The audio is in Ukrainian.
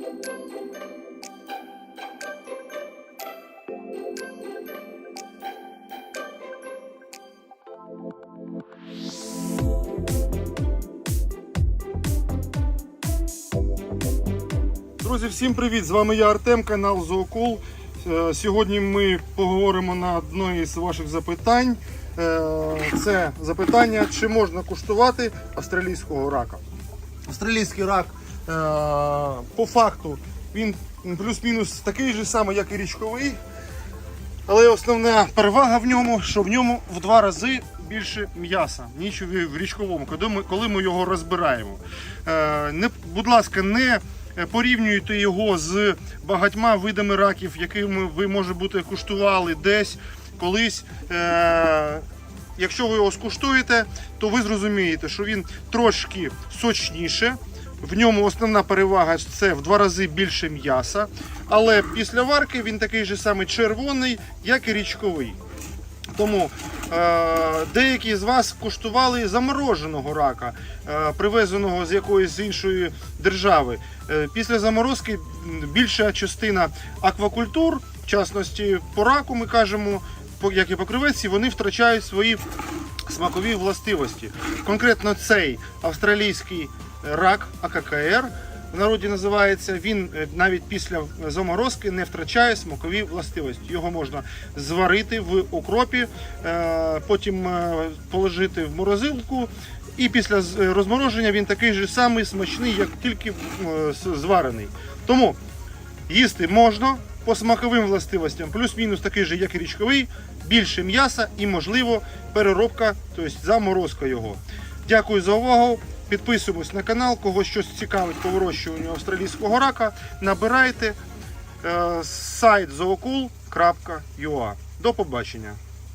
Друзі, всім привіт! З вами я Артем, канал Зоокул. Е, Сьогодні ми поговоримо на одне із ваших запитань. Е, Це запитання, чи можна куштувати австралійського рака. Австралійський рак по факту він плюс-мінус такий же самий, як і річковий. Але основна перевага в ньому, що в ньому в два рази більше м'яса, ніж в річковому, коли ми, коли ми його розбираємо. Е, не, будь ласка, не порівнюйте його з багатьма видами раків, якими ви, може бути, куштували десь колись. Е, якщо ви його скуштуєте, то ви зрозумієте, що він трошки сочніше. В ньому основна перевага це в два рази більше м'яса. Але після варки він такий же самий червоний, як і річковий. Тому е, деякі з вас куштували замороженого рака, е, привезеного з якоїсь іншої держави. Е, після заморозки більша частина аквакультур, в частності по раку, ми кажемо, як і по креветці, вони втрачають свої смакові властивості. Конкретно цей австралійський рак АККР в народі називається. Він е, навіть після заморозки не втрачає смакові властивості. Його можна зварити в укропі, е, потім е, положити в морозилку. І після розмороження він такий же самий смачний, як тільки зварений. Тому їсти можна по смаковим властивостям, плюс-мінус такий же, як і річковий, більше м'яса і, можливо, переробка, тобто заморозка його. Дякую за увагу. Підписуємось на канал, кого щось цікавить по вирощуванню австралійського рака. Набирайте е, сайт zookul.ua. До побачення.